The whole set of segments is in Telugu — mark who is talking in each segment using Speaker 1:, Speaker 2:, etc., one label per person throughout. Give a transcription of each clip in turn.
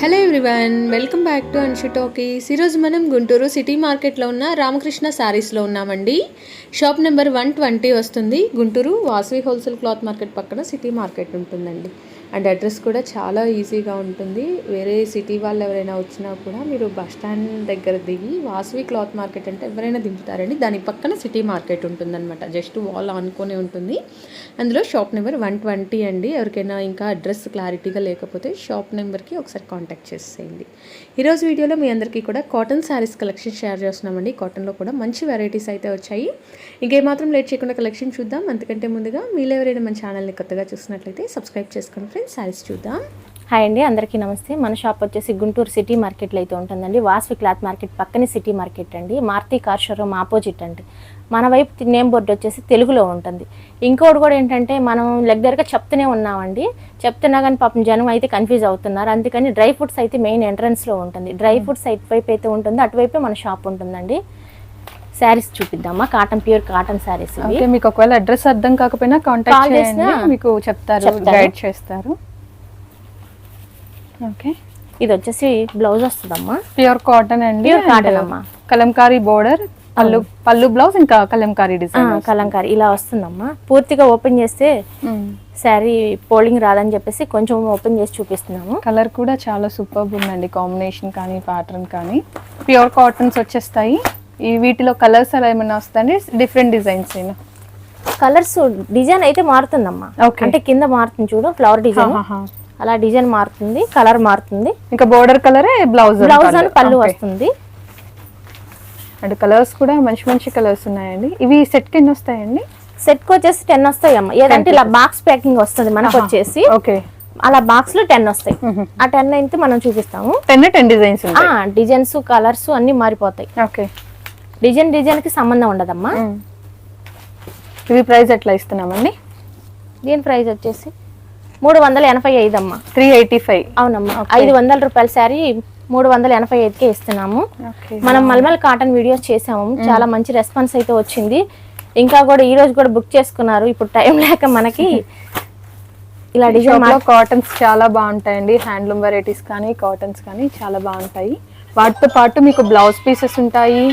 Speaker 1: Hello everyone welcome back to Anshu Talkies ఈరోజు మనం గుంటూరు సిటీ మార్కెట్లో ఉన్న రామకృష్ణ శారీస్లో ఉన్నామండి. షాప్ నెంబర్ వన్ ట్వంటీ వస్తుంది. Guntur Vasavi wholesale cloth market పక్కన సిటీ మార్కెట్ ఉంటుందండి. అండ్ అడ్రస్ కూడా చాలా ఈజీగా ఉంటుంది. వేరే సిటీ వాళ్ళు ఎవరైనా వచ్చినా కూడా మీరు బస్ స్టాండ్ దగ్గర దిగి వాసవి క్లాత్ మార్కెట్ అంటే ఎవరైనా దింపుతారండి. దాని పక్కన సిటీ మార్కెట్ ఉంటుందన్నమాట. జస్ట్ వాల్ ఆనుకొని ఉంటుంది. అందులో షాప్ నెంబర్ వన్ ట్వంటీ అండి. ఎవరికైనా ఇంకా అడ్రస్ క్లారిటీగా లేకపోతే షాప్ నెంబర్కి ఒకసారి కాంటాక్ట్ చేసేయండి. ఈరోజు వీడియోలో మీ అందరికీ కూడా కాటన్ శారీస్ కలెక్షన్ షేర్ చేస్తున్నామండి. కాటన్లో కూడా మంచి వెరైటీస్ అయితే వచ్చాయి. ఇంకేమాత్రం లేట్ చేయకుండా కలెక్షన్ చూద్దాం. అంతకంటే ముందుగా మీరు ఎవరైనా మన ఛానల్ని కొత్తగా చూసినట్లయితే సబ్స్క్రైబ్ చేసుకోండి ఫ్రెండ్స్ శారీస్ చూద్దాం.
Speaker 2: హాయ్ అండి అందరికీ నమస్తే. మన షాప్ వచ్చేసి గుంటూరు సిటీ మార్కెట్లో అయితే ఉంటుందండి. వాసవి క్లాత్ మార్కెట్ పక్కనే సిటీ మార్కెట్ అండి. మారుతి కార్ షోరూమ్ ఆపోజిట్ అండి. మన వైపు నేమ్ బోర్డు వచ్చేసి తెలుగులో ఉంటుంది. ఇంకోటి కూడా ఏంటంటే మనం రెగ్యులర్గా చెప్తూనే ఉన్నామండి. చెప్తున్నా కానీ పాపం జనం అయితే కన్ఫ్యూజ్ అవుతున్నారు. అందుకని డ్రై ఫ్రూట్స్ అయితే మెయిన్ ఎంట్రన్స్లో ఉంటుంది. డ్రై ఫ్రూట్స్ ఇటువైపు అయితే ఉంటుంది. అటువైపే మన షాప్ ఉంటుందండి. శారీస్ చూపిద్దామా? కాటన్ ప్యూర్ కాటన్ శారీస్
Speaker 3: మీకు ఒకవేళ అడ్రస్ అర్థం కాకపోయినా కాంటాక్ట్
Speaker 2: చేసినా
Speaker 3: మీకు చెప్తారు. గైడ్ చేస్తారు. ఓకే.
Speaker 2: ఇది వచ్చేసి బ్లౌజ్ వస్తుందమ్మా.
Speaker 3: ప్యూర్ కాటన్ అండి
Speaker 2: Pure cotton అమ్మా.
Speaker 3: కలంకారీ బోర్డర్ పళ్ళు పళ్ళు బ్లౌజ్ ఇంకా కలంకారీ డిజైన్
Speaker 2: కలంకారీ. ఇలా వస్తుందమ్మా. పూర్తిగా ఓపెన్ చేస్తే శారీ పోలింగ్ రాదని చెప్పేసి కొంచెం ఓపెన్ చేసి చూపిస్తున్నాము.
Speaker 3: కలర్ కూడా చాలా సూపర్ ఉందండి. కాంబినేషన్ కానీ ప్యాటర్న్ కానీ. ప్యూర్ కాటన్స్ వచ్చేస్తాయి. ఈ వీటిలో కలర్స్ అలా ఏమైనా వస్తాయండి? డిఫరెంట్ డిజైన్స్ అయినా
Speaker 2: కలర్స్ డిజైన్ అయితే మారుతుందమ్మా. అంటే కింద మారుతుంది చూడు ఫ్లవర్ డిజైన్. అలా డిజైన్ మారుతుంది కలర్ మారుతుంది.
Speaker 3: ఇంకా బోర్డర్ కలరే బ్లౌజ్
Speaker 2: బ్లౌజ్ అని పళ్ళు. వస్తుంది.
Speaker 3: అండ్ కలర్స్ కూడా మంచి మంచి కలర్స్ ఉన్నాయండి. ఇవి సెట్ కింద వస్తాయండి?
Speaker 2: సెట్కి వచ్చేసి టెన్ వస్తాయి అమ్మ ఏదంటే ఇలా బాక్స్ ప్యాకింగ్ వస్తుంది మనకు వచ్చేసి.
Speaker 3: ఓకే.
Speaker 2: అలా బాక్స్లో టెన్ వస్తాయి. ఆ టెన్ అయితే మనం చూపిస్తాము.
Speaker 3: Ten ten designs
Speaker 2: designs colours అన్ని మారిపోతాయి.
Speaker 3: ఓకే.
Speaker 2: డిజైన్ డిజైన్కి సంబంధం ఉండదమ్మా.
Speaker 3: ఇవి ప్రైస్ ఎట్లా ఇస్తున్నామండి?
Speaker 2: దీని ప్రైస్ వచ్చేసి మూడు వందల ఎనభై ఐదు అమ్మా.
Speaker 3: Three eighty five.
Speaker 2: అవునమ్మా. ఐదు వందల రూపాయల శారీ మూడు వందల ఎనభై ఐదుకే ఇస్తున్నాము. మనం మల్మల్ కాటన్ వీడియోస్ చేసాము. చాలా మంచి రెస్పాన్స్ అయితే వచ్చింది. ఇంకా కూడా ఈ రోజు కూడా బుక్ చేసుకున్నారు. ఇప్పుడు టైం లేక మనకి ఇలా డిజైన్
Speaker 3: కాటన్స్ చాలా బాగుంటాయండి. హ్యాండ్లూమ్ వెరైటీస్ కానీ కాటన్స్ కానీ చాలా బాగుంటాయి. వాటితో పాటు మీకు బ్లౌజ్ పీసెస్ ఉంటాయి.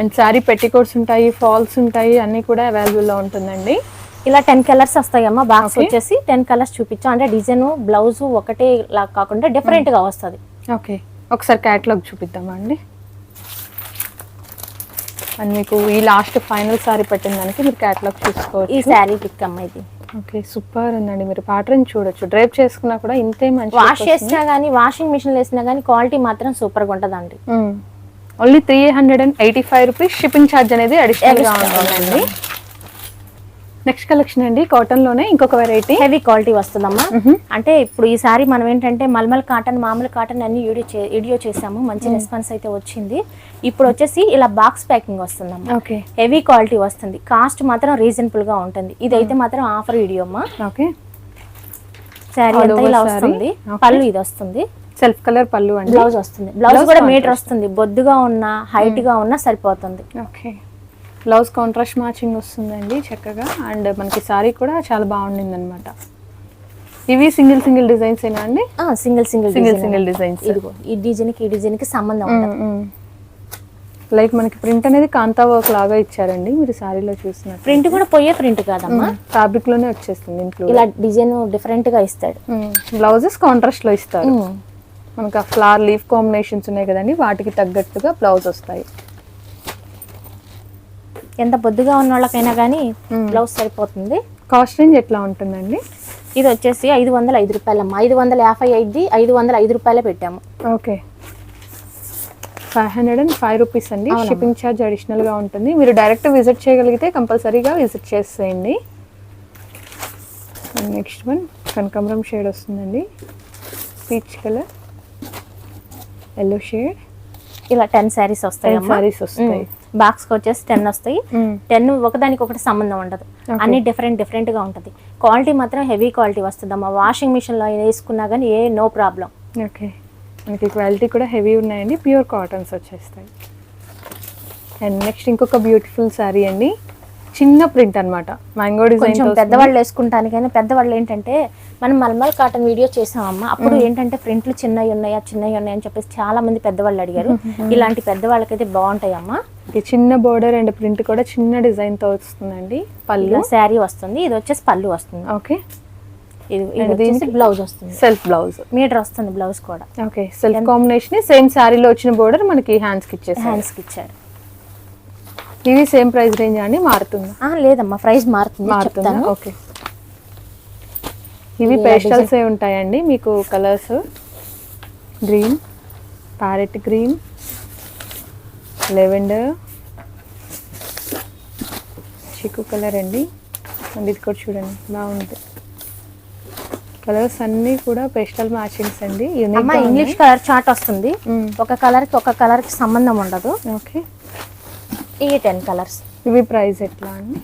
Speaker 3: అండ్ శారీ పెట్టికోట్స్ ఉంటాయి ఫాల్స్ ఉంటాయి. అన్నీ కూడా అవైలబుల్లో ఉంటుందండి.
Speaker 2: ఇలా టెన్ కలర్స్ వస్తాయమ్మా. బాక్స్ వచ్చేసి టెన్ కలర్స్ చూపించాం. అంటే డిజైన్ బ్లౌజ్ ఒకటే లా కాకుండా డిఫరెంట్గా వస్తుంది.
Speaker 3: ఓకే. ఒకసారి క్యాటలాగ్ చూపిద్దామా అండి? అండ్ మీకు ఈ లాస్ట్ ఫైనల్ సారీ పెట్టిన దానికి మీరు క్యాటలాగ్
Speaker 2: ఈ
Speaker 3: చూసుకోవచ్చు
Speaker 2: శారీ పిక్ అమ్మ ఇది.
Speaker 3: ఓకే సూపర్ ఉందండి. మీరు ప్యాటర్న్ చూడొచ్చు. డ్రైప్ చేసుకున్నా కూడా ఇంతే మంచి
Speaker 2: వాష్ చేసినా గానీ వాషింగ్ మిషన్ వేసినా గానీ క్వాలిటీ మాత్రం సూపర్గా ఉంటదండి.
Speaker 3: Only three hundred and eighty five rupees shipping charge అనేది అడిషనల్గా ఉంటుందండి. నెక్స్ట్ కలెక్షన్ అండి కాటన్లోనే ఇంకొక వెరైటీ
Speaker 2: హెవీ క్వాలిటీ వస్తుందమ్మా. అంటే ఇప్పుడు ఈ సారీ మనం ఏంటంటే మల్మల్ కాటన్ మామూలు కాటన్ అన్ని వీడియో చేసాము. మంచి రెస్పాన్స్ అయితే వచ్చింది. ఇప్పుడు వచ్చేసి ఇలా బాక్స్ ప్యాకింగ్ వస్తుందమ్మా. హెవీ క్వాలిటీ వస్తుంది. కాస్ట్ మాత్రం రీజనబుల్గా ఉంటుంది. ఇదైతే మాత్రం ఆఫర్ వీడియో అమ్మా.
Speaker 3: ఓకే.
Speaker 2: శారీ అంతా ఇలా. వస్తుంది. పళ్ళు ఇది వస్తుంది.
Speaker 3: సెల్ఫ్ కలర్ పళ్ళు అండి
Speaker 2: బ్లౌజ్ వస్తుంది. బ్లౌజ్ కూడా మీటర్ వస్తుంది. బొద్దుగా ఉన్న హైట్గా ఉన్నా సరిపోతుంది.
Speaker 3: ఓకే. బ్లౌజ్ కాంట్రాస్ట్ మ్యాచింగ్ వస్తుందండి చక్కగా. అండ్ మనకి సారీ కూడా చాలా బాగుండింది అనమాట ఇవి సింగిల్ సింగిల్ డిజైన్స్ ఏనా అండి?
Speaker 2: Single single
Speaker 3: single single designs.
Speaker 2: ఇదిగో ఈ డిజైన్కి ఈ డిజైన్కి సంబంధం
Speaker 3: లైక్ మనకి ప్రింట్ అనేది కాంతా వర్క్ లాగా ఇచ్చారండి. మీరు సారీలో చూసినట్టు
Speaker 2: ప్రింట్ కూడా పోయే ప్రింట్ కాదమ్మా.
Speaker 3: ఫ్యాబ్రిక్లోనే వచ్చేస్తుంది ఇంట్లో
Speaker 2: ఇలా డిజైన్ డిఫరెంట్గా ఇస్తాడు.
Speaker 3: బ్లౌజెస్ కాంట్రాస్ట్లో ఇస్తారు. మనకి ఆ ఫ్లవర్ లీఫ్ కాంబినేషన్స్ ఉన్నాయి కదండి వాటికి తగ్గట్టుగా బ్లౌజ్ వస్తాయి.
Speaker 2: ఎంత బొద్దుగా ఉన్న వాళ్ళకైనా కానీ బ్లౌజ్ సరిపోతుంది.
Speaker 3: కాస్ట్ రేంజ్ ఎట్లా ఉంటుందండి?
Speaker 2: ఇది వచ్చేసి ఐదు వందల ఐదు రూపాయలమ్మా. ఐదు వందల యాభై ఐదు ఐదు వందల ఐదు రూపాయలే పెట్టాము.
Speaker 3: Okay. Five hundred and five rupees అండి. షిప్పింగ్ ఛార్జ్ అడిషనల్గా ఉంటుంది. మీరు డైరెక్ట్ విజిట్ చేయగలిగితే కంపల్సరీగా విజిట్ చేసేయండి. నెక్స్ట్ వన్ కనకాంబరం షేడ్ వస్తుందండి. Peach colour yellow shade.
Speaker 2: ఇలా టెన్ శారీస్ వస్తాయి
Speaker 3: సారీస్ వస్తాయి.
Speaker 2: బాక్స్కి వచ్చేసి టెన్ వస్తాయి. టెన్ ఒకదానికి ఒకటి సంబంధం ఉండదు. అన్ని డిఫరెంట్ డిఫరెంట్గా ఉంటది. క్వాలిటీ మాత్రం హెవీ క్వాలిటీ వస్తుంది అమ్మా వాషింగ్ మిషన్లో వేసుకున్నా కానీ ఏ నో ప్రాబ్లం
Speaker 3: ఓకే మనకి క్వాలిటీ కూడా హెవీ ఉన్నాయండి. ప్యూర్ కాటన్స్ వచ్చేస్తాయి. అండ్ నెక్స్ట్ ఇంకొక బ్యూటిఫుల్ శారీ అండి. చిన్న ప్రింట్ అన్నమాట. మ్యాంగో డిజైన్
Speaker 2: కొంచెం పెద్దవాళ్ళు వేసుకుంటానికైనా పెద్దవాళ్ళు ఏంటంటే మనం మల్మల్ కాటన్ వీడియో చేసామమ్మా. అప్పుడు ఏంటంటే ప్రింట్లు చిన్నవి ఉన్నాయా చిన్నవి ఉన్నాయా అని చెప్పేసి చాలా మంది పెద్దవాళ్ళు అడిగారు. ఇలాంటి పెద్దవాళ్ళకైతే బాగుంటాయమ్మా.
Speaker 3: ఈ చిన్న బోర్డర్ అండ్ ప్రింట్ కూడా చిన్న డిజైన్తో వస్తుందండి. పళ్ళు.
Speaker 2: శారీ వస్తుంది. ఇది వచ్చేసి పళ్ళు వస్తుంది.
Speaker 3: ఓకే.
Speaker 2: ఇది? బ్లౌజ్ వస్తుంది.
Speaker 3: Self blouse.
Speaker 2: మీటర్ వస్తుంది బ్లౌజ్ కూడా.
Speaker 3: ఓకే. సెల్ఫ్ కాంబినేషన్ సేమ్ శారీలో వచ్చిన బోర్డర్ మనకి హ్యాండ్స్కి ఇచ్చేసారు.
Speaker 2: హ్యాండ్స్కి ఇచ్చారు.
Speaker 3: ఇది సేమ్ ప్రైస్ రేంజ్ అండి మారుతుందా?
Speaker 2: లేదమ్మా ప్రైస్ మారుతుంది.
Speaker 3: మారుతుందా? ఓకే. ఇవి పేస్టల్స్ ఏ ఉంటాయండి మీకు colours? Green parrot green lavender. చిక్కు కలర్ అండి. అండ్ ఇది కూడా చూడండి బాగుంది. కలర్స్ అన్నీ కూడా పేస్టల్ మ్యాచింగ్స్ అండి.
Speaker 2: అమ్మా ఇంగ్లీష్ కలర్ చార్ట్ వస్తుంది. ఒక కలర్కి ఒక కలర్కి సంబంధం ఉండదు.
Speaker 3: ఓకే.
Speaker 2: ఈ టెన్ కలర్స్.
Speaker 3: ఇవి ప్రైస్ ఎట్లా అండి?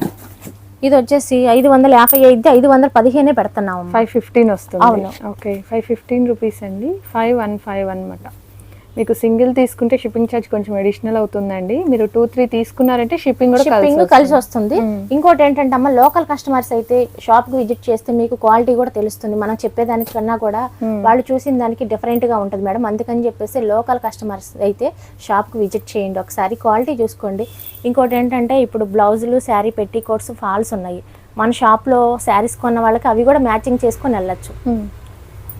Speaker 2: ఇది వచ్చేసి ఐదు వందల యాభై ఐదు ఐదు వందల పదిహేనే పెడుతున్నాము
Speaker 3: ఫైవ్ ఫిఫ్టీన్ వస్తుంది.
Speaker 2: అవును.
Speaker 3: ఓకే ఫైవ్ ఫిఫ్టీన్ రూపీస్ అండి. ఫైవ్ వన్ ఫైవ్ అనమాట మీకు సింగిల్ తీసుకుంటే షిప్పింగ్ ఛార్జ్ కొంచెం అడిషనల్ అవుతుందండి. మీరు టూ త్రీ తీసుకున్నారంటే షిప్పింగ్ కూడా
Speaker 2: షిప్పింగ్
Speaker 3: కలిసి
Speaker 2: వస్తుంది. ఇంకోటి ఏంటంటే అమ్మ లోకల్ కస్టమర్స్ అయితే షాప్కి విజిట్ చేస్తే మీకు క్వాలిటీ కూడా తెలుస్తుంది. మనం చెప్పేదానికన్నా కూడా వాళ్ళు చూసిన దానికి డిఫరెంట్గా ఉంటుంది మేడం. అందుకని చెప్పేసి లోకల్ కస్టమర్స్ అయితే షాప్కి విజిట్ చేయండి. ఒకసారి క్వాలిటీ చూసుకోండి. ఇంకోటి ఏంటంటే ఇప్పుడు బ్లౌజులు శారీ పెట్టి కోట్స్ ఫాల్స్ ఉన్నాయి. మన షాప్లో శారీస్ కొన్న వాళ్ళకి అవి కూడా మ్యాచింగ్ చేసుకొని వెళ్ళొచ్చు.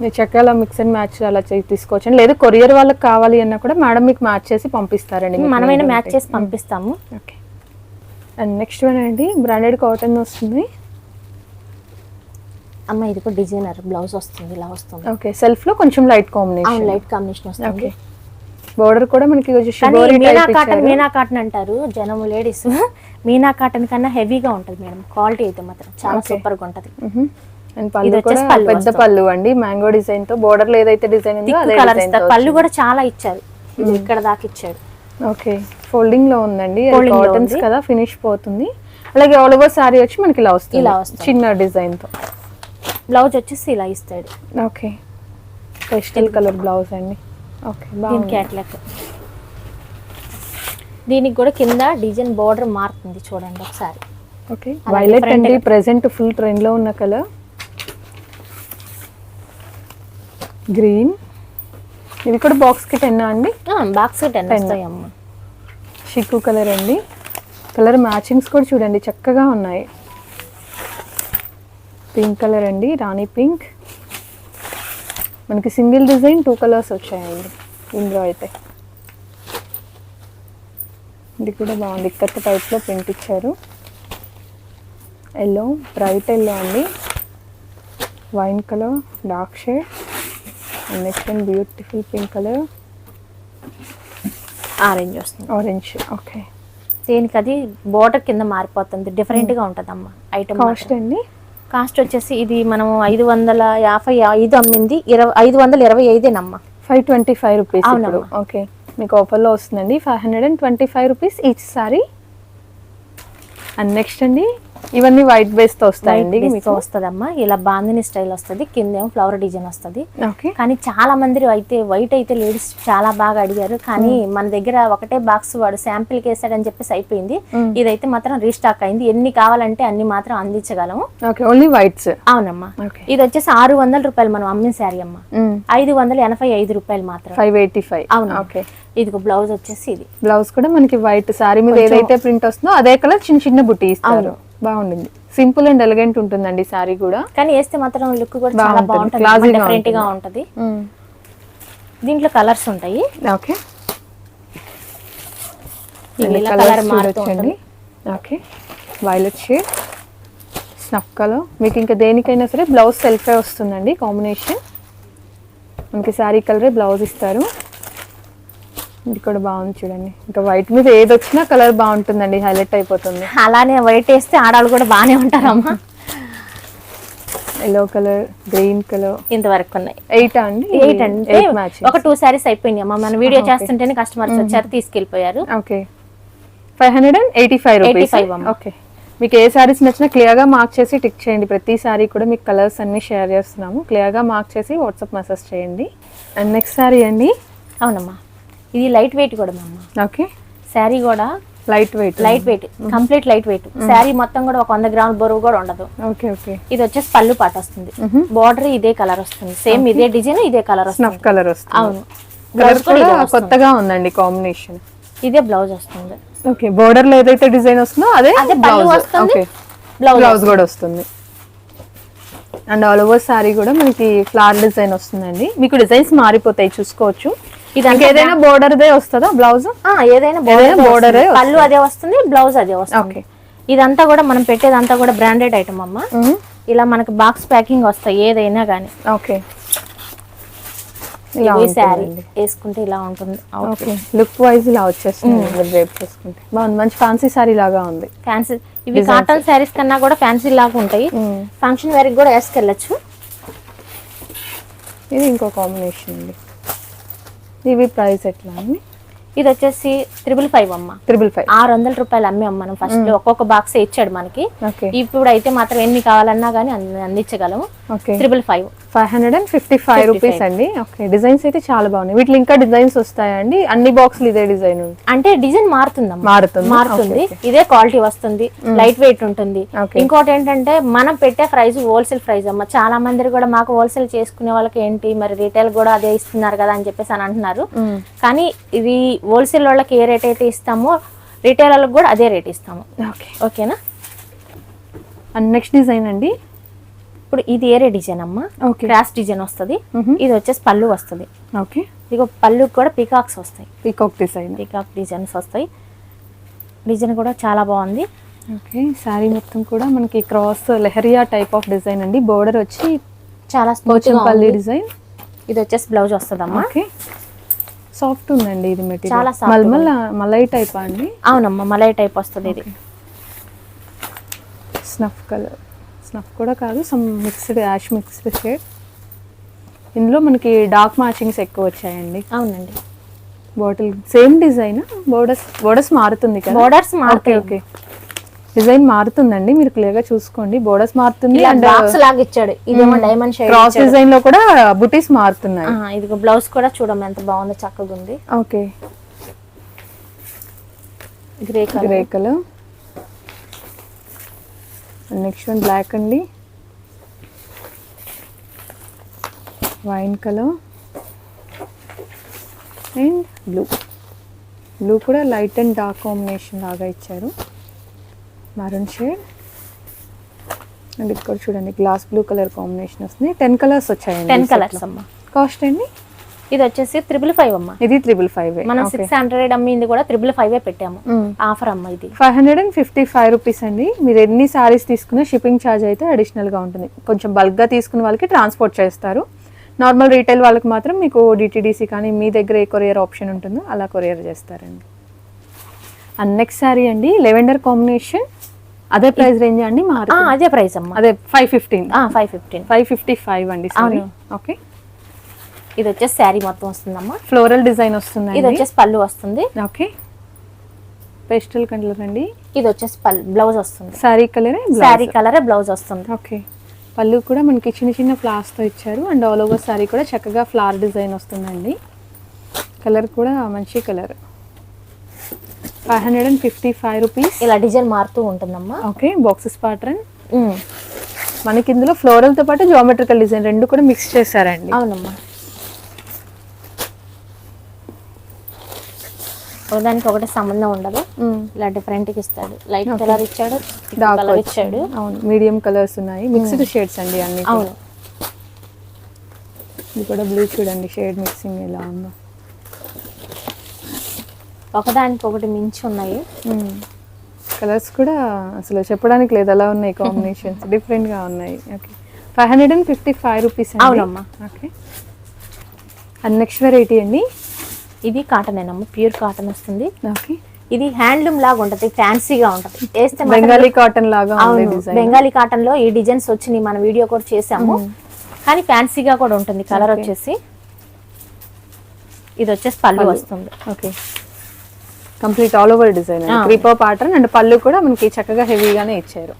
Speaker 3: మీరు చక్కగా మిక్స్ అండ్ మ్యాచ్ అలా చేసి తీసుకోవచ్చు లేదు కొరియర్ వాళ్ళకి కావాలి అన్నా కూడా మేడం మీకు మ్యాచ్ చేసి పంపిస్తారండి
Speaker 2: మనమైనా మ్యాచ్. చేసి పంపిస్తాము.
Speaker 3: ఓకే. అండ్ నెక్స్ట్ వన్ అండి బ్రాండెడ్ కాటన్ వస్తుంది.
Speaker 2: అమ్మ ఇది కూడా డిజైనర్ బ్లౌజ్ వస్తుంది ఇలా వస్తుంది.
Speaker 3: ఓకే సెల్ఫ్లో కొంచెం లైట్ కాంబినేషన్
Speaker 2: లైట్ కాంబినేషన్ వస్తుంది.
Speaker 3: ఓకే. బోర్డర్ కూడా మనకి
Speaker 2: మీనా కాటన్ మీనా కాటన్ అంటారు. జనము లేడీస్ మీనా కాటన్ కన్నా హెవీగా ఉంటుంది మేడం క్వాలిటీ అయితే మాత్రం చాలా
Speaker 3: Okay.
Speaker 2: సూపర్గా ఉంటది
Speaker 3: అండ్ పళ్ళు కూడా పెద్ద. పళ్ళు అండి. మ్యాంగో డిజైన్తో బోర్డర్లో ఏదైతే డిజైన్ ఉందో అదే డిజైన్
Speaker 2: పళ్ళు కూడా చాలా ఇచ్చారు. ఇక్కడ దాకా ఇచ్చాడు
Speaker 3: ఓకే. ఫోల్డింగ్లో ఉందండి. కాటన్స్. కదా ఫినిష్ పోతుంది. అలాగే ఆల్ ఓవర్ సారీ వచ్చి మనకి ఇలా వస్తుంది.
Speaker 2: ఇలా వస్తుంది.
Speaker 3: చిన్న డిజైన్తో.
Speaker 2: బ్లౌజ్ వచ్చేసి ఇలా ఇస్తాడు.
Speaker 3: ఓకే. పేస్టల్ కలర్ బ్లౌజ్ అండి. ఓకే
Speaker 2: దీని
Speaker 3: బాగుంది
Speaker 2: క్యాట్లాక్ దీనికి కూడా కింద డిజైన్ బోర్డర్ మారుతుంది చూడండి ఒకసారి.
Speaker 3: ఓకే. వైలెట్ అండి. ప్రెసెంట్ ఫుల్ ట్రెండ్లో ఉన్న కలర్ గ్రీన్. ఇది కూడా బాక్స్కి టెన్ అండి?
Speaker 2: బాక్స్ టెన్ అమ్మ
Speaker 3: షిక్కు కలర్ అండి. కలర్ మ్యాచింగ్స్ కూడా చూడండి చక్కగా ఉన్నాయి. పింక్ కలర్ అండి రాణి పింక్. మనకి సింగిల్ డిజైన్ టూ కలర్స్ వచ్చాయండి ఇందులో అయితే. ఇది కూడా బాగుంది ఇక్కత్త టైప్లో ప్రింట్ ఇచ్చారు. ఎల్లో బ్రైట్ ఎల్లో అండి. Wine colour dark shade and next one beautiful pink colour
Speaker 2: orange వస్తుంది.
Speaker 3: ఆరెంజ్ ఓకే
Speaker 2: దీనికి అది బోర్డర్ కింద మారిపోతుంది. డిఫరెంట్గా ఉంటది అమ్మ ఐటమ్
Speaker 3: కాస్ట్ అండి?
Speaker 2: కాస్ట్ వచ్చేసి ఇది మనం ఐదు వందల యాభై ఐదు అమ్మింది ఇరవై ఐదు వందల ఇరవై ఐదేనమ్మా.
Speaker 3: Five twenty five rupees. Okay మీకు ఆఫర్లో వస్తుందండి. Five hundred and twenty five rupees each sari and next అండి ఇవన్నీ వైట్ బేస్తో వస్తాయండి మీకు?
Speaker 2: వస్తుందమ్మా. ఇలా బాందిని స్టైల్ వస్తుంది కింద ఏమో ఫ్లవర్ డిజైన్ వస్తుంది. కానీ చాలా మంది అయితే వైట్ అయితే లేడీస్ చాలా బాగా అడిగారు. కానీ మన దగ్గర ఒకటే బాక్స్ వాడు శాంపిల్ వేసాడని చెప్పేసి అయిపోయింది.
Speaker 3: మ్మ్.
Speaker 2: ఇదైతే మాత్రం రీస్టాక్ అయింది. ఎన్ని కావాలంటే అన్ని మాత్రం అందించగలము.
Speaker 3: ఓన్లీ వైట్స్
Speaker 2: అవునమ్మా. ఇది వచ్చేసి ఆరు వందల రూపాయలు మనం అమ్మిన శారీ అమ్మ. ఐదు వందల ఎనభై ఐదు రూపాయలు మాత్రం.
Speaker 3: ఫైవ్ ఎయిటీ ఫైవ్
Speaker 2: అవును.
Speaker 3: ఓకే
Speaker 2: ఇదిగో బ్లౌజ్ వచ్చేసి ఇది.
Speaker 3: బ్లౌజ్ కూడా మనకి వైట్ సారీ మీద ఏదైతే ప్రింట్ వస్తుందో అదే కలర్ చిన్న చిన్న బుట్టి ఇస్తారు. బాగుంటుంది సింపుల్ అండ్ ఎలిగెంట్ ఉంటుందండి సారీ కూడా.
Speaker 2: కానీ వేస్తే మాత్రం లుక్ కూడా చాలా
Speaker 3: బాగుంటుంది.
Speaker 2: డిఫరెంట్గా
Speaker 3: ఉంటుంది.
Speaker 2: దీంట్లో కలర్స్ ఉంటాయి.
Speaker 3: Okay.
Speaker 2: Colour
Speaker 3: okay. Violet shade snuff colour మీకు ఇంకా దేనికైనా సరే బ్లౌజ్ సెల్ఫే వస్తుందండి కాంబినేషన్ మనకి శారీ కలరే బ్లౌజ్ ఇస్తారు. ఇది కూడా బాగుంది చూడండి. ఇంకా వైట్ మీద ఏది వచ్చినా కలర్ బాగుంటుందండి హైలైట్ అయిపోతుంది.
Speaker 2: అలానే వైట్ వేస్తే ఆడవాళ్ళు కూడా బాగానే ఉంటారమ్మా.
Speaker 3: ఎల్లో కలర్ గ్రీన్ కలర్
Speaker 2: ఇంతవరకు ఉన్నాయి.
Speaker 3: ఎయిట్ అండి?
Speaker 2: ఎయిట్
Speaker 3: మ్యాచ్
Speaker 2: ఒక టూ సారీస్ అయిపోయినాయి అమ్మా. మన వీడియో. చేస్తుంటేనే కస్టమర్స్ వచ్చారు తీసుకెళ్ళిపోయారు.
Speaker 3: Okay five hundred and eighty five rupees
Speaker 2: 85 అమ్మ.
Speaker 3: ఓకే మీకు ఏ సారీస్ నచ్చినా క్లియర్గా మార్క్ చేసి టిక్ చేయండి. ప్రతి సారీ కూడా మీకు కలర్స్ అన్ని షేర్ చేస్తున్నాము. క్లియర్గా మార్క్ చేసి వాట్సాప్ మెసేజ్ చేయండి. అండ్ నెక్స్ట్ సారీ అండి?
Speaker 2: అవునమ్మా. ఇది లైట్ వెయిట్ కూడా అమ్మ.
Speaker 3: ఓకే.
Speaker 2: శారీ కూడా
Speaker 3: light weight
Speaker 2: light weight complete light weight sari మొత్తం కూడా ఒక వంద గ్రాముల బరువు కూడా ఉండదు.
Speaker 3: Okay okay.
Speaker 2: ఇది వచ్చేసి పళ్ళు పాట వస్తుంది. బార్డర్ ఇదే కలర్ వస్తుంది. సేమ్ ఇదే డిజైన్ ఇదే కలర్ వస్తుంది.
Speaker 3: కలర్ వస్తుంది.
Speaker 2: అవును.
Speaker 3: కలర్
Speaker 2: కూడా.
Speaker 3: కొత్తగా ఉందండి కాంబినేషన్
Speaker 2: ఇదే బ్లౌజ్ వస్తుంది.
Speaker 3: ఓకే బోర్డర్లో ఏదైతే డిజైన్ వస్తుందో అదే బ్లౌజ్
Speaker 2: వస్తుంది, బ్లౌజ్
Speaker 3: కూడా వస్తుంది. అండ్ ఆల్ ఓవర్ సారీ కూడా మనకి ఫ్లవర్ డిజైన్ వస్తుందండి. మీకు డిజైన్స్ మారిపోతాయి చూసుకోవచ్చు. ఇంకా ఏదైనా బోర్డర్ దే వస్తుందా బ్లౌజ్?
Speaker 2: ఏదైనా వస్తుంది. పళ్ళు అదే వస్తుంది బ్లౌజ్ అదే వస్తుంది. ఇదంతా కూడా మనం పెట్టేదంతా కూడా బ్రాండెడ్ ఐటమ్ అమ్మ. ఇలా మనకి బాక్స్ ప్యాకింగ్ వస్తాయి ఏదైనా కానీ
Speaker 3: ఓకే.
Speaker 2: శారీ. వేసుకుంటే ఇలా ఉంటుంది.
Speaker 3: ఓకే. లుక్ వైజ్ ఇలా వచ్చేస్తుంది. మీరు రేప్ చేసుకుంటే. బాగుంది. మంచి ఫ్యాన్సీ సారీ లాగా ఉంది.
Speaker 2: ఫ్యాన్సీ ఇవి కాటన్ శారీస్ కన్నా కూడా ఫ్యాన్సీ లాగా ఉంటాయి. ఫంక్షన్ వేర్ కూడా వేసుకెళ్ళచ్చు.
Speaker 3: ఇది ఇంకో కాంబినేషన్ అండి. ఇవి ప్రైస్ ఎట్లా అండి?
Speaker 2: ఇది వచ్చేసి త్రిబుల్ ఫైవ్ అమ్మ.
Speaker 3: త్రిబుల్ ఫైవ్
Speaker 2: ఆరు వందల రూపాయలు అమ్మాం మనం ఫస్ట్ ఒక్కొక్క బాక్స్ ఇచ్చాడు మనకి. ఇప్పుడు అయితే మాత్రం ఎన్ని కావాలన్నా కానీ అందించగలము. Triple five
Speaker 3: five hundred and fifty five rupees అండి. ఓకే డిజైన్స్ అయితే చాలా బాగున్నాయి. వీటిలో ఇంకా డిజైన్స్ వస్తాయండి. అన్ని బాక్స్లు ఇదే డిజైన్
Speaker 2: అంటే డిజైన్ మారుతుందమ్మా.
Speaker 3: మారుతుంది.
Speaker 2: మారుతుంది. ఇదే క్వాలిటీ వస్తుంది లైట్ వెయిట్ ఉంటుంది. ఇంకోటి ఏంటంటే మనం పెట్టే ప్రైస్ హోల్సేల్ ప్రైస్ అమ్మ. చాలా మంది కూడా మాకు హోల్సేల్ చేసుకునే వాళ్ళకి ఏంటి మరి రీటైల్ కూడా అదే ఇస్తున్నారు కదా అని చెప్పేసి అని అంటున్నారు. కానీ ఇది హోల్సేల్ వాళ్ళకి ఏ రేట్ అయితే ఇస్తామో రీటైల్ వాళ్ళకి కూడా అదే రేట్ ఇస్తాము.
Speaker 3: ఓకే.
Speaker 2: ఓకేనా?
Speaker 3: అండ్ నెక్స్ట్ డిజైన్ అండి.
Speaker 2: ఇప్పుడు ఇది ఏరే డిజైన్ అమ్మ. క్రాస్ డిజైన్ వస్తుంది. ఇది వచ్చేసి పళ్ళు వస్తుంది.
Speaker 3: ఓకే.
Speaker 2: ఇదిగో పళ్ళు కూడా పికాక్స్ వస్తాయి.
Speaker 3: Peacock design.
Speaker 2: పికాక్ డిజైన్స్ వస్తాయి. డిజైన్ కూడా చాలా బాగుంది.
Speaker 3: ఓకే. శారీ మొత్తం కూడా మనకి cross leheriya type of design అండి. బోర్డర్ వచ్చి
Speaker 2: చాలా
Speaker 3: పోచంపల్లి డిజైన్.
Speaker 2: ఇది వచ్చేసి బ్లౌజ్ వస్తుందమ్మా.
Speaker 3: ఓకే. సాఫ్ట్ ఉందండి ఇది మెటీరియల్.
Speaker 2: చాలా
Speaker 3: మల్మల్ మలై టైప్ అండి.
Speaker 2: అవునమ్మా మలై టైప్ వస్తుంది ఇది.
Speaker 3: Snuff colour. స్నఫ్ కూడా కాదు some mixed ash mixed shade ఇందులో మనకి డార్క్ మ్యాచింగ్స్ ఎక్కువ వచ్చాయండి.
Speaker 2: అవునండి.
Speaker 3: Bottle same design borders borders మారుతుంది కదా?
Speaker 2: బోర్డర్స్
Speaker 3: ఓకే
Speaker 2: మారుతాయి.
Speaker 3: ఓకే డిజైన్ మారుతుందండి మీరు క్లియర్గా చూసుకోండి. బోర్డర్స్ మారుతుంది అండ్
Speaker 2: బాక్స్ లాగా ఇచ్చాడు. ఇదేమో డైమండ్ షేడ్
Speaker 3: క్రాస్ డిజైన్లో కూడా బుటీస్ మారుతున్నాయి.
Speaker 2: ఇది బ్లౌజ్ కూడా చూడమ్మ ఎంత బాగుందో చక్కగా ఉంది.
Speaker 3: Okay
Speaker 2: grey colour
Speaker 3: grey colour next one black అండి. Wine colour. And blue. Blue కూడా లైట్ అండ్ డార్క్ కాంబినేషన్ లాగా ఇచ్చారు. Maroon shade. అండ్ ఇక్కడ చూడండి గ్లాస్ బ్లూ కలర్ కాంబినేషన్ వస్తుంది. టెన్ కలర్స్ వచ్చాయండి
Speaker 2: టెన్ కలర్స్ అమ్మా.
Speaker 3: కాస్ట్ అండి?
Speaker 2: ఇది వచ్చేసి త్రిబుల్ ఫైవ్ అమ్మా.
Speaker 3: ఇది త్రిబుల్ ఫైవ్
Speaker 2: మనం సిక్స్ హండ్రెడ్ అమ్మింది కూడా త్రిబుల్ ఫైవ్ పెట్టాము. ఆఫర్ అమ్మ ఇది.
Speaker 3: Five hundred and fifty five rupees అండి. మీరు ఎన్ని సారీస్ తీసుకున్నా షిప్పింగ్ ఛార్జ్ అయితే అడిషనల్గా ఉంటుంది. కొంచెం బల్క్గా తీసుకున్న వాళ్ళకి ట్రాన్స్పోర్ట్ చేస్తారు. నార్మల్ రీటైల్ వాళ్ళకి మాత్రం మీకు డిటీడీసీ కానీ మీ దగ్గర ఏ కొరియర్ ఆప్షన్ ఉంటుందో అలా కొరియర్ చేస్తారండి. అండ్ నెక్స్ట్ సారీ అండి లెవెండర్ కాంబినేషన్ అదే ప్రైస్ రేంజ్ అండి
Speaker 2: అదే ప్రైస్ అమ్మా.
Speaker 3: అదే five fifteen
Speaker 2: five fifteen
Speaker 3: five fifty five అండి సారీ. ఓకే
Speaker 2: ఇది వచ్చేసి శారీ మొత్తం వస్తుందమ్మా.
Speaker 3: ఫ్లోరల్ డిజైన్
Speaker 2: ఇది
Speaker 3: వస్తుందండి.
Speaker 2: వచ్చేసి పళ్ళు వస్తుంది.
Speaker 3: ఓకే. పేస్టల్ కలర్ అండి.
Speaker 2: ఇది వచ్చేసి పళ్ళు బ్లౌజ్ వస్తుంది.
Speaker 3: సారీ కలరే
Speaker 2: శారీ కలర్ బ్లౌజ్ వస్తుంది.
Speaker 3: ఓకే. పళ్ళు కూడా మనకి చిన్న చిన్న ఫ్లవర్స్తో ఇచ్చారు. అండ్ ఆల్ ఓవర్ సారీ కూడా చక్కగా ఫ్లవర్ డిజైన్ వస్తుందండి. కలర్ కూడా మంచి colour five hundred and fifty five rupees
Speaker 2: ఇలా డిజైన్ మారుతూ ఉంటుందమ్మా.
Speaker 3: ఓకే బాక్సెస్ ప్యాటర్న్ మనకి ఇందులో ఫ్లోరల్తో పాటు జామెట్రికల్ డిజైన్ రెండు కూడా మిక్స్ చేశారండి.
Speaker 2: అవునమ్మా. ఒకదానికి ఒకటి సంబంధం ఉండదు. ఇలా డిఫరెంట్ ఇస్తాడు. లైట్ కలర్ ఇచ్చాడు
Speaker 3: డార్క్
Speaker 2: కలర్ ఇచ్చాడు.
Speaker 3: అవును. మీడియం కలర్స్ ఉన్నాయి. మిక్స్డ్ షేడ్స్ అండి అన్ని.
Speaker 2: అవును.
Speaker 3: ఇది కూడా బ్లూ చూడండి. షేడ్ మిక్సింగ్ ఎలా ఉందో.
Speaker 2: ఒకదానికి ఒకటి మించి ఉన్నాయి.
Speaker 3: కలర్స్ కూడా అసలు చెప్పడానికి లేదు. అలా ఉన్నాయి కాంబినేషన్స్ డిఫరెంట్గా ఉన్నాయి. Okay five hundred and fifty five rupees
Speaker 2: అవునమ్మా.
Speaker 3: ఓకే అండ్ నెక్స్ట్ వెరైటీ అండి.
Speaker 2: ఇది కాటన్ ఏనమ్మా ప్యూర్ కాటన్ వస్తుంది.
Speaker 3: ఓకే.
Speaker 2: ఇది హ్యాండ్లూమ్ లాగా ఉంటది ఫ్యాన్సీగా ఉంటది. వేస్తే
Speaker 3: బెంగాలీ కాటన్ లాగా
Speaker 2: బెంగాలీ కాటన్లో ఈ డిజైన్స్ వచ్చినాయి మన వీడియో కూడా చేసాము. కానీ ఫ్యాన్సీగా కూడా ఉంటుంది కలర్ వచ్చేసి. ఇది వచ్చేసి పళ్ళు వస్తుంది.
Speaker 3: Okay. Complete all over design
Speaker 2: ఆ.
Speaker 3: క్రీపర్ ప్యాటర్న్ అండ్ పళ్ళు కూడా మనకి చక్కగా హెవీగానే ఇచ్చారు.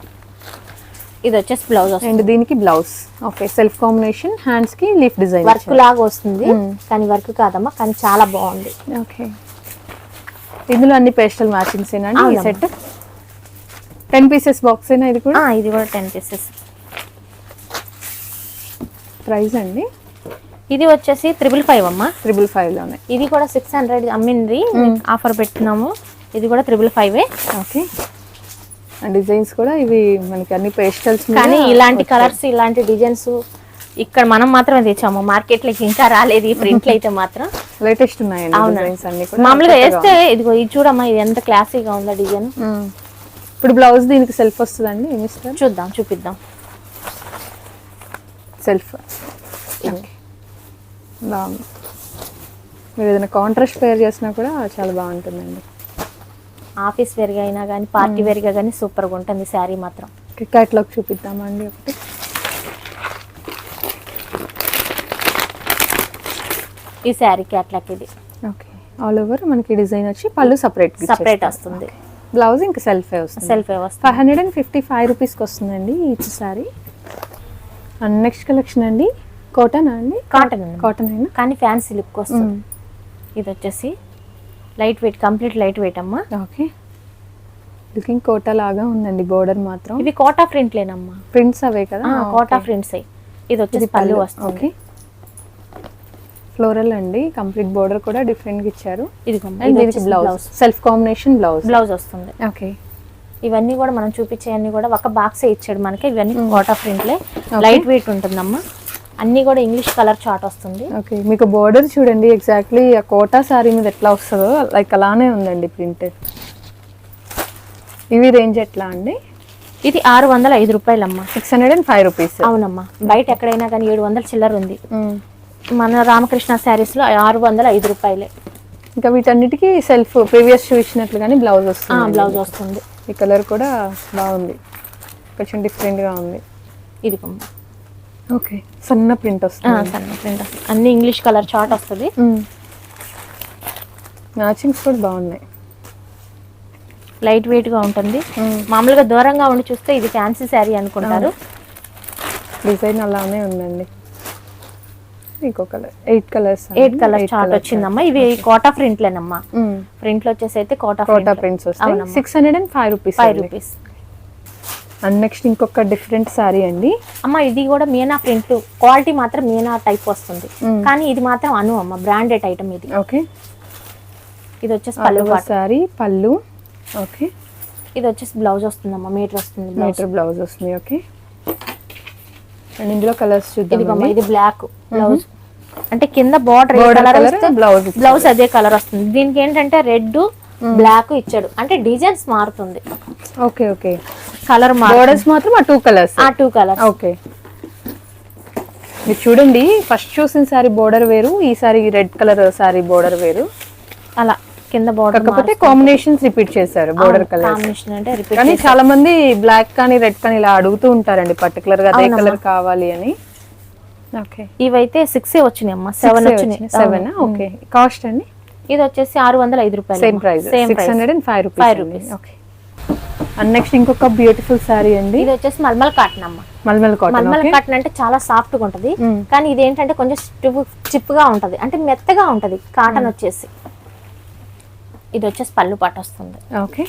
Speaker 2: ఇది వచ్చేసి బ్లౌజ్
Speaker 3: అండ్ దీనికి బ్లౌజ్ ఓకే సెల్ఫ్ కాంబినేషన్ హ్యాండ్స్కి లీఫ్ డిజైన్
Speaker 2: వర్క్ లాగా వస్తుంది. కానీ వర్క్ కాదమ్మా కానీ చాలా బాగుంది.
Speaker 3: ఓకే ఇందులో అన్ని పేస్టల్ మ్యాచింగ్స్ ఏనండి ఈ. సెట్ టెన్ పీసెస్ బాక్స్ ఏనా ఇది కూడా?
Speaker 2: ఇది కూడా టెన్ పీసెస్
Speaker 3: ప్రైస్ అండి?
Speaker 2: ఇది వచ్చేసి త్రిబుల్ ఫైవ్ అమ్మా.
Speaker 3: త్రిబుల్ ఫైవ్లోనే.
Speaker 2: ఇది కూడా సిక్స్ హండ్రెడ్ అమ్మింది ఆఫర్ పెట్టుకున్నాము ఇది కూడా త్రిబుల్ ఫైవ్
Speaker 3: ఓకే డిజైన్స్ కూడా ఇవి మనకి అన్ని పేస్టల్స్
Speaker 2: కానీ ఇలాంటి కలర్స్ ఇలాంటి డిజైన్స్ ఇక్కడ మనం మాత్రం తెచ్చాము. మార్కెట్లోకి ఇంకా రాలేదు ఈ ప్రింట్లు అయితే మాత్రం.
Speaker 3: లేటెస్ట్ కూడా
Speaker 2: మామూలుగా వేస్తే ఇదిగో ఇది చూడమ్మా ఇది ఎంత క్లాసీగా ఉందో డిజైన్.
Speaker 3: ఇప్పుడు బ్లౌజ్ దీనికి సెల్ఫ్ వస్తుందండి ఏమి
Speaker 2: చూద్దాం చూపిద్దాం.
Speaker 3: సెల్ఫ్. మీరు ఏదైనా కాంట్రాస్ట్ పేర్ చేసినా కూడా చాలా బాగుంటుందండి.
Speaker 2: ఆఫీస్ వేర్గా అయినా కానీ పార్టీ వేర్గా కానీ సూపర్గా ఉంటుంది శారీ మాత్రం.
Speaker 3: క్యాట్లాగ్ చూపిద్దామండి ఒకటి.
Speaker 2: ఈ శారీ క్యాట్లాక్ ఇది.
Speaker 3: ఓకే. ఆల్ ఓవర్ మనకి డిజైన్ వచ్చి పళ్ళు సపరేట్
Speaker 2: సపరేట్ వస్తుంది.
Speaker 3: బ్లౌజ్ ఇంకా సెల్ఫే వస్తుంది.
Speaker 2: సెల్ఫ్ వస్తుంది.
Speaker 3: Five hundred and fifty five రూపీస్కి వస్తుందండి each sari and next collection అండి కాటన్ అండి?
Speaker 2: కాటన్ అండి.
Speaker 3: కాటన్ అయినా
Speaker 2: కానీ ఫ్యాన్సీ లుక్ వస్తుంది. ఇది వచ్చేసి light weight complete light weight అమ్మా.
Speaker 3: ఓకే. లుకింగ్ కోటా లాగా ఉందండి బోర్డర్ మాత్రం.
Speaker 2: ఇవి కోటా ప్రింట్లేనమ్మా
Speaker 3: ప్రింట్స్ అవే కదా?
Speaker 2: కోటా ప్రింట్స్ ఇది వచ్చేసి పళ్ళు వస్తుంది.
Speaker 3: ఓకే. ఫ్లోరల్ అండి కంప్లీట్ బోర్డర్ కూడా డిఫరెంట్గా ఇచ్చారు
Speaker 2: ఇది
Speaker 3: దీనికి blouse. Self combination blouse.
Speaker 2: Blouse వస్తుంది.
Speaker 3: ఓకే.
Speaker 2: ఇవన్నీ కూడా మనం చూపించేవన్నీ కూడా ఒక బాక్స్ ఇచ్చాడు మనకి. ఇవన్నీ కోటా ప్రింట్లే. లైట్ వెయిట్ ఉంటుందమ్మా. అన్నీ కూడా ఇంగ్లీష్ కలర్ చార్ట్ వస్తుంది.
Speaker 3: ఓకే మీకు బోర్డర్ చూడండి ఎగ్జాక్ట్లీ ఆ కోటా సారీ మీద ఎట్లా వస్తుందో లైక్ అలానే ఉందండి ప్రింట్. ఇవి రేంజ్ ఎట్లా అండి?
Speaker 2: ఇది ఆరు వందల ఐదు రూపాయలమ్మా.
Speaker 3: Six hundred and five rupees.
Speaker 2: అవునమ్మా. బయట ఎక్కడైనా కానీ ఏడు వందల చిల్లర ఉంది. మన రామకృష్ణ శారీస్లో ఆరు వందల ఐదు రూపాయలే.
Speaker 3: ఇంకా వీటన్నిటికీ సెల్ఫ్ ప్రీవియస్ చూసినట్లుగానే బ్లౌజ్ వస్తుంది.
Speaker 2: బ్లౌజ్ వస్తుంది.
Speaker 3: ఈ కలర్ కూడా బాగుంది. కొంచెం different గా ఉంది.
Speaker 2: ఇది
Speaker 3: ఓకే. సన్న ప్రింట్ వస్తుంది.
Speaker 2: సన్న ప్రింట్ వస్తుంది. అన్ని ఇంగ్లీష్ కలర్ చార్ట్ వస్తుంది.
Speaker 3: మ్యాచింగ్స్ కూడా బాగున్నాయి.
Speaker 2: లైట్ వెయిట్గా ఉంటుంది. మామూలుగా దూరంగా ఉండి చూస్తే ఇది ఫ్యాన్సీ శారీ అనుకుంటారు.
Speaker 3: డిజైన్ అలానే ఉందండి. ఇంకో colour eight colours
Speaker 2: eight colour chart వచ్చిందమ్మా. ఇవి కోటా ప్రింట్లేనమ్మా. ప్రింట్లో వచ్చేసి అయితే Kota
Speaker 3: Kota prints six hundred and five rupees
Speaker 2: five rupees
Speaker 3: and next ఇంకొక డిఫరెంట్ సారీ అండి.
Speaker 2: అమ్మ ఇది కూడా మీనా ప్రింట్. క్వాలిటీ మాత్రం మీనా టైప్ వస్తుంది. కానీ ఇది మాత్రం అను అమ్మ బ్రాండెడ్ ఐటమ్ ఇది.
Speaker 3: ఓకే.
Speaker 2: ఇది వచ్చేసి పళ్ళు పాటు
Speaker 3: సారీ పళ్ళు. ఓకే.
Speaker 2: ఇది వచ్చేసి బ్లౌజ్ వస్తుందమ్మా మీటర్ వస్తుంది బ్లౌజ్.
Speaker 3: మీటర్ బ్లౌజ్ వస్తుంది ఓకే. అండ్ ఇందులో కలర్స్ చూద్దాం
Speaker 2: ఇది బ్లాక్ బ్లౌజ్. అంటే కింద బార్డర్ కలర్ వస్తే
Speaker 3: ఇచ్చాడు.
Speaker 2: బ్లౌజ్ అదే కలర్ వస్తుంది. దీనికి ఏంటంటే రెడ్ బ్లాక్ ఇచ్చాడు. అంటే డిజైన్స్ మారుతుంది.
Speaker 3: Okay okay.
Speaker 2: కలర్
Speaker 3: బోర్డర్స్ మాత్రం ఆ టూ కలర్స్
Speaker 2: ఆ టూ కలర్
Speaker 3: ఓకే మీరు చూడండి ఫస్ట్ చూసిన సారీ బోర్డర్ వేరు ఈ sari red colour sari border వేరు.
Speaker 2: అలా కింద బార్డర్
Speaker 3: కాకపోతే కాంబినేషన్స్ రిపీట్ చేశారు బోర్డర్ కలర్
Speaker 2: కాంబినేషన్ అంటే రిపీట్
Speaker 3: కానీ చాలా మంది బ్లాక్ కానీ రెడ్ కానీ ఇలా అడుగుతూ ఉంటారండి పర్టికులర్గా అదే కలర్ కావాలి అని. ఓకే
Speaker 2: ఇవైతే సిక్స్ వచ్చినాయి అమ్మా. సెవెన్ వచ్చినాయి.
Speaker 3: సెవెన్ ఓకే కాస్ట్ అండి?
Speaker 2: ఇది వచ్చేసి ఆరు వందల ఐదు రూపాయలు
Speaker 3: same price six hundred and. Five rupees. Okay and next ఇంకొక బ్యూటిఫుల్ సారీ అండి.
Speaker 2: ఇది వచ్చేసి మల్మల్ కాటన్ అమ్మ.
Speaker 3: మల్మల్ కాటన్
Speaker 2: మల్మల్ కాటన్ అంటే చాలా సాఫ్ట్గా ఉంటది. కానీ ఇది ఏంటంటే కొంచెం చిప్గా ఉంటది. అంటే మెత్తగా ఉంటది కాటన్ వచ్చేసి. ఇది వచ్చేసి పళ్ళు పాట వస్తుంది.
Speaker 3: Okay.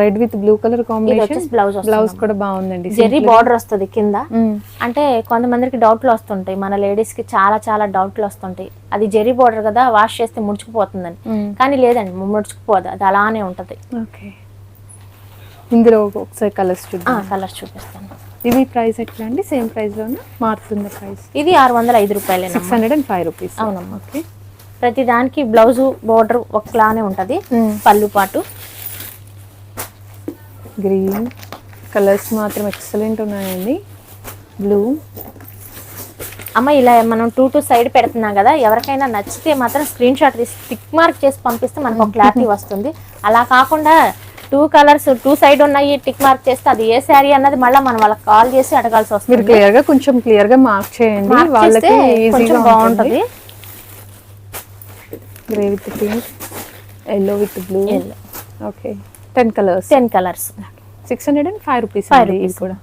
Speaker 3: Red with blue colour combination
Speaker 2: blouse
Speaker 3: blouse కూడా బాగుందండి
Speaker 2: జెర్రీ బార్డర్ వస్తుంది కింద. అంటే కొంతమందికి డౌట్లు వస్తుంటాయి. మన లేడీస్కి చాలా చాలా డౌట్లు వస్తుంటాయి. అది జెర్రీ బార్డర్ కదా వాష్ చేస్తే ముడుచుకుపోతుందని. కానీ లేదండి ముడుచుకుపోదు. అది అలానే ఉంటది.
Speaker 3: ఓకే. ఇందులో ఒకసారి కలర్స్ చూద్దాం.
Speaker 2: కలర్ చూపిస్తాను.
Speaker 3: ఇవి ప్రైస్ ఎట్లా అండి? సేమ్ ప్రైస్లోనే? మారుతుంది ప్రైస్
Speaker 2: ఇది ఆరు వందల ఐదు రూపాయలేనమ్మా
Speaker 3: six hundred and five rupees
Speaker 2: అవునమ్మా.
Speaker 3: ఓకే.
Speaker 2: ప్రతి దానికి బ్లౌజ్ బోర్డర్ ఒకలానే ఉంటది. పళ్ళు పాటు.
Speaker 3: గ్రీన్ కలర్స్ మాత్రం ఎక్సలెంట్ ఉన్నాయండి. బ్లూ
Speaker 2: అమ్మ ఇలా మనం టూ టూ సైడ్ పెడుతున్నాం కదా ఎవరికైనా నచ్చితే మాత్రం స్క్రీన్ షాట్ తీసి టిక్ మార్క్ చేసి పంపిస్తే మనకు ఒక క్లారిటీ వస్తుంది. అలా కాకుండా టూ కలర్స్ టూ సైడ్ ఉన్నాయి టిక్ మార్క్ చేస్తే అది ఏ శారీ అన్నది మళ్ళీ మనం వాళ్ళకి కాల్ చేసి అడగాల్సి
Speaker 3: మీరు
Speaker 2: వస్తుంది
Speaker 3: క్లియర్గా కొంచెం క్లియర్గా మార్క్ చేయండి. వాళ్ళకి ఈజీగా
Speaker 2: కొంచెం
Speaker 3: బాగుంటుంది. Grey with pink yellow with blue
Speaker 2: Yellow.
Speaker 3: Okay ten colours
Speaker 2: ten colours
Speaker 3: six hundred and five rupees ఇది
Speaker 2: rupees.
Speaker 3: కూడా.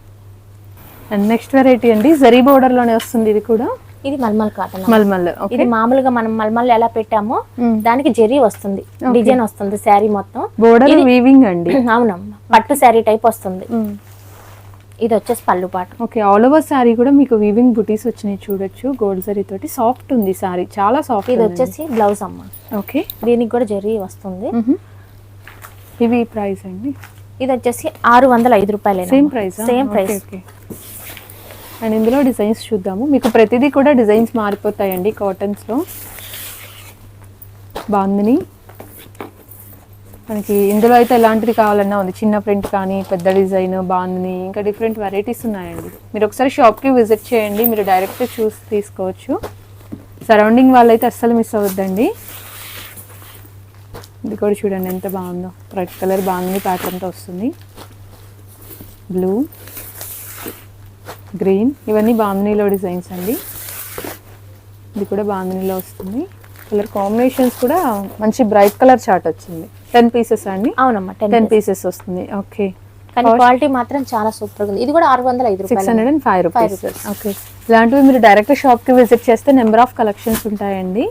Speaker 3: అండ్ నెక్స్ట్ వెరైటీ అండి జరీ బోర్డర్లోనే వస్తుంది ఇది కూడా.
Speaker 2: ఇది మల్మల్ కాటన్
Speaker 3: మల్మల్
Speaker 2: ఇది మామూలుగా మనం మల్మల్ ఎలా పెట్టామో. దానికి జెరీ వస్తుంది డిజైన్ వస్తుంది శారీ మొత్తం.
Speaker 3: బోర్డర్ వీవింగ్ అండి?
Speaker 2: అవునమ్మా. పట్టు శారీ టైప్ వస్తుంది. ఇది వచ్చేసి పళ్ళు పాటు.
Speaker 3: ఓకే ఆల్ ఓవర్ శారీ కూడా మీకు వీవింగ్ బుటీస్ వచ్చినాయి చూడొచ్చు. గోల్డ్ జరీ తోటి సాఫ్ట్ ఉంది శారీ. చాలా సాఫ్ట్
Speaker 2: ఇది వచ్చేసి బ్లౌజ్ అమ్మ.
Speaker 3: ఓకే.
Speaker 2: దీనికి కూడా జెరీ వస్తుంది.
Speaker 3: ఇవి ప్రైస్ అండి?
Speaker 2: ఇది వచ్చేసి ఆరు వందల ఐదు రూపాయలు
Speaker 3: same price
Speaker 2: same price
Speaker 3: okay. And ఇందులో డిజైన్స్ చూద్దాము. మీకు ప్రతిదీ కూడా డిజైన్స్ మారిపోతాయండి కాటన్స్లో. బాగుందని. మనకి ఇందులో అయితే ఎలాంటిది కావాలన్నా ఉంది. చిన్న ప్రింట్ కానీ పెద్ద డిజైన్ బాగుంది ఇంకా డిఫరెంట్ వెరైటీస్ ఉన్నాయండి. మీరు ఒకసారి షాప్కి విజిట్ చేయండి. మీరు డైరెక్ట్ చూసి తీసుకోవచ్చు. సరౌండింగ్ వాళ్ళైతే అస్సలు మిస్ అవ్వద్దండి. ఇది కూడా చూడండి ఎంత బాగుందో. రెడ్ కలర్ బాగుంది ప్యాటర్న్తో వస్తుంది. బ్లూ. గ్రీన్. ఇవన్నీ బాంధనీలో డిజైన్స్ అండి. ఇది కూడా బాంధనీలో వస్తుంది. కలర్ కాంబినేషన్స్ కూడా మంచి బ్రైట్ కలర్ చార్ట్ వచ్చింది. టెన్ పీసెస్ అండి?
Speaker 2: అవునమ్మా టెన్
Speaker 3: పీసెస్. వస్తుంది. ఓకే.
Speaker 2: కానీ క్వాలిటీ మాత్రం చాలా సూపర్ ఉంది. ఇది కూడా ఆరు వందల ఐదు
Speaker 3: six hundred and five rupees. Okay. ఇలాంటివి మీరు డైరెక్ట్ షాప్కి విజిట్ చేస్తే నెంబర్ ఆఫ్ కలెక్షన్స్ ఉంటాయండి.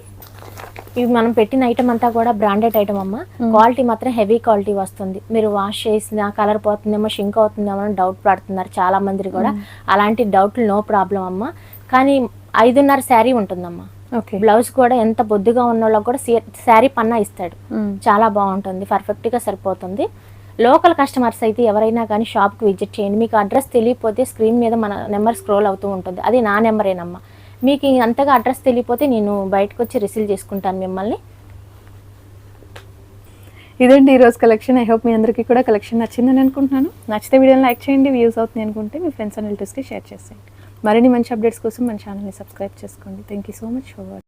Speaker 2: ఇవి మనం పెట్టిన ఐటమ్ అంతా కూడా బ్రాండెడ్ ఐటమ్ అమ్మ. క్వాలిటీ మాత్రం హెవీ క్వాలిటీ వస్తుంది. మీరు వాష్ చేసిన కలర్ పోతుందేమో షింక్ అవుతుందేమో అని డౌట్ పడుతున్నారు చాలా మంది కూడా అలాంటి డౌట్లు నో ప్రాబ్లం అమ్మ. కానీ ఐదున్నర శారీ ఉంటుందమ్మా.
Speaker 3: ఓకే.
Speaker 2: బ్లౌజ్ కూడా ఎంత బొద్దుగా ఉన్న వాళ్ళకి కూడా శారీ పన్నా ఇస్తాడు. చాలా బాగుంటుంది. పర్ఫెక్ట్గా సరిపోతుంది. లోకల్ కస్టమర్స్ అయితే ఎవరైనా కానీ షాప్కి విజిట్ చేయండి. మీకు అడ్రస్ తెలియకపోతే స్క్రీన్ మీద మన నెంబర్ స్క్రోల్ అవుతూ ఉంటుంది. అది నా నెంబరేనమ్మా మీకు అంతగా అడ్రస్ తెలియపోతే నేను బయటకు వచ్చి రిసీవ్ చేసుకుంటాను మిమ్మల్ని.
Speaker 3: ఇదండి ఈరోజు కలెక్షన్ ఐ హోప్ మీ అందరికీ కూడా కలెక్షన్ నచ్చిందని అనుకుంటున్నాను. నచ్చితే వీడియోని లైక్ చేయండి వ్యూస్ అవుతుంది అనుకుంటే మీ ఫ్రెండ్స్ అండ్ రిలేటివ్స్కి షేర్ చేసేయండి. మరిన్ని మంచి అప్డేట్స్ కోసం మన ఛానల్ని సబ్స్క్రైబ్ చేసుకోండి. Thank you so much for watching